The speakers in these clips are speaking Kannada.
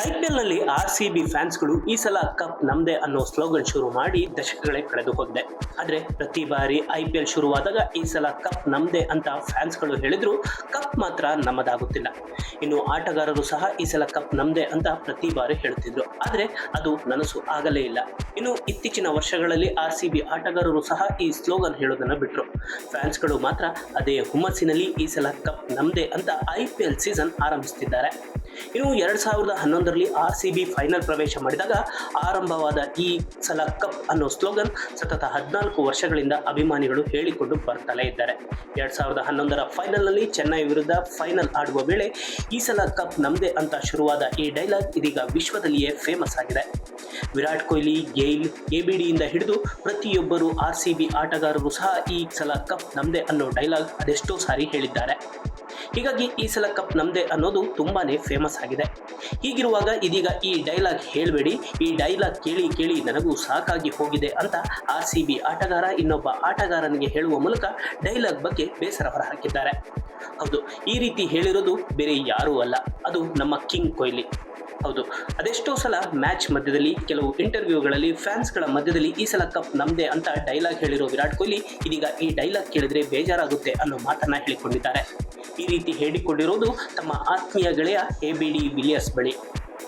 ಒಟ್ನಲ್ಲಿ ಆರ್ ಸಿ ಬಿ ಫ್ಯಾನ್ಸ್ಗಳು ಈ ಸಲ ಕಪ್ ನಮ್ದೇ ಅನ್ನೋ ಸ್ಲೋಗನ್ ಶುರು ಮಾಡಿ ದಶಕಗಳೇ ಕಳೆದು ಹೋಗಿದೆ ಆದ್ರೆ ಪ್ರತಿ ಬಾರಿ ಐ ಶುರುವಾದಾಗ ಈ ಸಲ ಕಪ್ ನಮ್ದೇ ಅಂತ ಫ್ಯಾನ್ಸ್ಗಳು ಹೇಳಿದ್ರು, ಕಪ್ ಮಾತ್ರ ನಮ್ಮದಾಗುತ್ತಿಲ್ಲ. ಇನ್ನು ಆಟಗಾರರು ಸಹ ಈ ಸಲ ಕಪ್ ನಮ್ದೇ ಅಂತ ಪ್ರತಿ ಬಾರಿ ಹೇಳುತ್ತಿದ್ರು. ಆದ್ರೆ ಅದು ನನಸು ಆಗಲೇ ಇಲ್ಲ. ಇನ್ನು ಇತ್ತೀಚಿನ ವರ್ಷಗಳಲ್ಲಿ ಆರ್ ಸಿ ಬಿ ಆಟಗಾರರು ಸಹ ಈ ಸ್ಲೋಗನ್ ಹೇಳೋದನ್ನ ಬಿಟ್ರು. ಫ್ಯಾನ್ಸ್ಗಳು ಮಾತ್ರ ಅದೇ ಹುಮ್ಮಸ್ಸಿನಲ್ಲಿ ಈ ಸಲ ಕಪ್ ನಮ್ದೇ ಅಂತ ಐ ಸೀಸನ್ ಆರಂಭಿಸುತ್ತಿದ್ದಾರೆ ಇನ್ನು ಎರಡ್ ಸಾವಿರದ ಹನ್ನೊಂದರಲ್ಲಿ ಆರ್ ಸಿ ಬಿ ಫೈನಲ್ ಪ್ರವೇಶ ಮಾಡಿದಾಗ ಆರಂಭವಾದ ಈ ಸಲ ಕಪ್ ಅನ್ನೋ ಸ್ಲೋಗನ್ ಸತತ ಹದಿನಾಲ್ಕು ವರ್ಷಗಳಿಂದ ಅಭಿಮಾನಿಗಳು ಹೇಳಿಕೊಂಡು ಬರ್ತಲೇ ಇದ್ದಾರೆ. ಎರಡ್ ಸಾವಿರದ ಹನ್ನೊಂದರ ಫೈನಲ್ನಲ್ಲಿ ಚೆನ್ನೈ ವಿರುದ್ಧ ಫೈನಲ್ ಆಡುವ ವೇಳೆ ಈ ಸಲ ಕಪ್ ನಮ್ದೇ ಅಂತ ಶುರುವಾದ ಈ ಡೈಲಾಗ್ ಇದೀಗ ವಿಶ್ವದಲ್ಲಿಯೇ ಫೇಮಸ್ ಆಗಿದೆ. ವಿರಾಟ್ ಕೊಹ್ಲಿ, ಗೇಲ್, ಎಬಿಡಿಯಿಂದ ಹಿಡಿದು ಪ್ರತಿಯೊಬ್ಬರು ಆರ್ ಸಿ ಬಿ ಆಟಗಾರರು ಸಹ ಈ ಸಲ ಕಪ್ ನಮ್ದೇ ಅನ್ನೋ ಡೈಲಾಗ್ ಅದೆಷ್ಟೋ ಸಾರಿ ಹೇಳಿದ್ದಾರೆ. ಹೀಗಾಗಿ ಈ ಸಲ ಕಪ್ ನಮ್ದೇ ಅನ್ನೋದು ತುಂಬಾನೇ ಫೇಮಸ್ ಆಗಿದೆ. ಹೀಗಿರುವಾಗ ಇದೀಗ ಈ ಡೈಲಾಗ್ ಹೇಳಬೇಡಿ, ಈ ಡೈಲಾಗ್ ಕೇಳಿ ಕೇಳಿ ನನಗೂ ಸಾಕಾಗಿ ಹೋಗಿದೆ ಅಂತ ಆರ್ ಸಿ ಬಿ ಆಟಗಾರ ಇನ್ನೊಬ್ಬ ಆಟಗಾರನಿಗೆ ಹೇಳುವ ಮೂಲಕ ಡೈಲಾಗ್ ಬಗ್ಗೆ ಬೇಸರ ಹೊರಹಾಕಿದ್ದಾರೆ. ಹೌದು, ಈ ರೀತಿ ಹೇಳಿರೋದು ಬೇರೆ ಯಾರೂ ಅಲ್ಲ, ಅದು ನಮ್ಮ ಕಿಂಗ್ ಕೊಹ್ಲಿ. ಹೌದು, ಅದೆಷ್ಟೋ ಸಲ ಮ್ಯಾಚ್ ಮಧ್ಯದಲ್ಲಿ, ಕೆಲವು ಇಂಟರ್ವ್ಯೂಗಳಲ್ಲಿ ಫ್ಯಾನ್ಸ್ಗಳ ಮಧ್ಯದಲ್ಲಿ ಈ ಸಲ ಕಪ್ ನಮ್ದೇ ಅಂತ ಡೈಲಾಗ್ ಹೇಳಿರೋ ವಿರಾಟ್ ಕೊಹ್ಲಿ ಇದೀಗ ಈ ಡೈಲಾಗ್ ಕೇಳಿದ್ರೆ ಬೇಜಾರಾಗುತ್ತೆ ಅನ್ನೋ ಮಾತನ್ನ ಹೇಳಿಕೊಂಡಿದ್ದಾರೆ. ಈ ರೀತಿ ಹೇಳಿಕೊಂಡಿರುವುದು ತಮ್ಮ ಆತ್ಮೀಯ ಗೆಳೆಯ ಎ ಬಿ ಡಿ ಬಳಿ.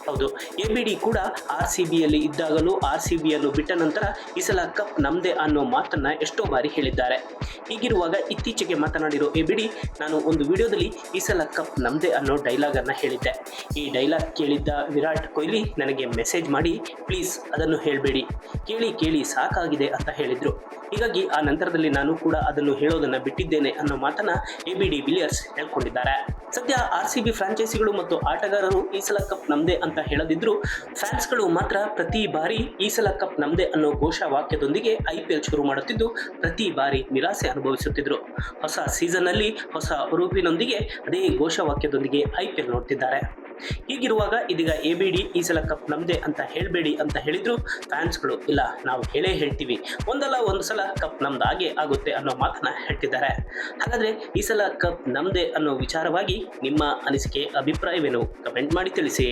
ಹೌದು. ಎ ಬಿ ಡಿ ಕೂಡ ಆರ್ ಸಿ ಬಿಯಲ್ಲಿ ಇದ್ದಾಗಲೂ ಆರ್ ಸಿ ಬಿಯನ್ನು ಬಿಟ್ಟ ನಂತರ ಈ ಸಲ ಕಪ್ ನಮ್ದೆ ಅನ್ನೋ ಮಾತನ್ನ ಎಷ್ಟೋ ಬಾರಿ ಹೇಳಿದ್ದಾರೆ. ಹೀಗಿರುವಾಗ ಇತ್ತೀಚೆಗೆ ಮಾತನಾಡಿರೋ ಎ ಬಿ ಡಿ, ನಾನು ಒಂದು ವಿಡಿಯೋದಲ್ಲಿ ಈ ಸಲ ಕಪ್ ನಮ್ದೆ ಅನ್ನೋ ಡೈಲಾಗ್ ಅನ್ನ ಹೇಳಿದ್ದೆ. ಈ ಡೈಲಾಗ್ ಕೇಳಿದ್ದ ವಿರಾಟ್ ಕೊಹ್ಲಿ ನನಗೆ ಮೆಸೇಜ್ ಮಾಡಿ ಪ್ಲೀಸ್ ಅದನ್ನು ಹೇಳಬೇಡಿ. ಕೇಳಿ ಕೇಳಿ ಸಾಕಾಗಿದೆ ಅಂತ ಹೇಳಿದ್ರು. ಹೀಗಾಗಿ ಆ ನಂತರದಲ್ಲಿ ನಾನು ಕೂಡ ಅದನ್ನು ಹೇಳೋದನ್ನ ಬಿಟ್ಟಿದ್ದೇನೆ ಅನ್ನೋ ಮಾತನ್ನ ಎ ಬಿ ಡಿ ವಿಲಿಯರ್ಸ್ ಹೇಳ್ಕೊಂಡಿದ್ದಾರೆ. ಸದ್ಯ ಆರ್ ಸಿ ಬಿ ಫ್ರಾಂಚೈಸಿಗಳು ಮತ್ತು ಆಟಗಾರರು ಈ ಸಲ ಕಪ್ ನಮ್ದೇ ಅಂತ ಹೇಳದಿದ್ರು ಫ್ಯಾನ್ಸ್ಗಳು ಮಾತ್ರ ಪ್ರತಿ ಬಾರಿ ಈ ಸಲ ಕಪ್ ನಮ್ದೇ ಅನ್ನೋ ಘೋಷವಾಕ್ಯದೊಂದಿಗೆ ಐ ಪಿ ಎಲ್ ಶುರು ಮಾಡುತ್ತಿದ್ದು ಪ್ರತಿ ಬಾರಿ ನಿರಾಸೆ ಅನುಭವಿಸುತ್ತಿದ್ರು. ಹೊಸ ಸೀಸನ್ ಅಲ್ಲಿ ಹೊಸ ರೂಪಿನೊಂದಿಗೆ ಅದೇ ಘೋಷವಾಕ್ಯದೊಂದಿಗೆ ಐ ಪಿ ಎಲ್ ನೋಡ್ತಿದ್ದಾರೆ. ಹೀಗಿರುವಾಗ ಇದೀಗ ಎ ಬಿ ಡಿ ಈ ಸಲ ಕಪ್ ನಮ್ದೇ ಅಂತ ಹೇಳಬೇಡಿ ಅಂತ ಹೇಳಿದ್ರು ಫ್ಯಾನ್ಸ್ಗಳು ಇಲ್ಲ, ನಾವು ಹೇಳೇ ಹೇಳ್ತೀವಿ. ಒಂದಲ್ಲ ಒಂದು ಸಲ ಕಪ್ ನಮ್ದಾಗೆ ಆಗುತ್ತೆ ಅನ್ನೋ ಮಾತನ್ನ ಹೇಳ್ತಿದ್ದಾರೆ. ಹಾಗಾದ್ರೆ ಈ ಸಲ ಕಪ್ ನಮ್ದೇ ಅನ್ನೋ ವಿಚಾರವಾಗಿ ನಿಮ್ಮ ಅನಿಸಿಕೆ, ಅಭಿಪ್ರಾಯವೇನು? ಕಮೆಂಟ್ ಮಾಡಿ ತಿಳಿಸಿ.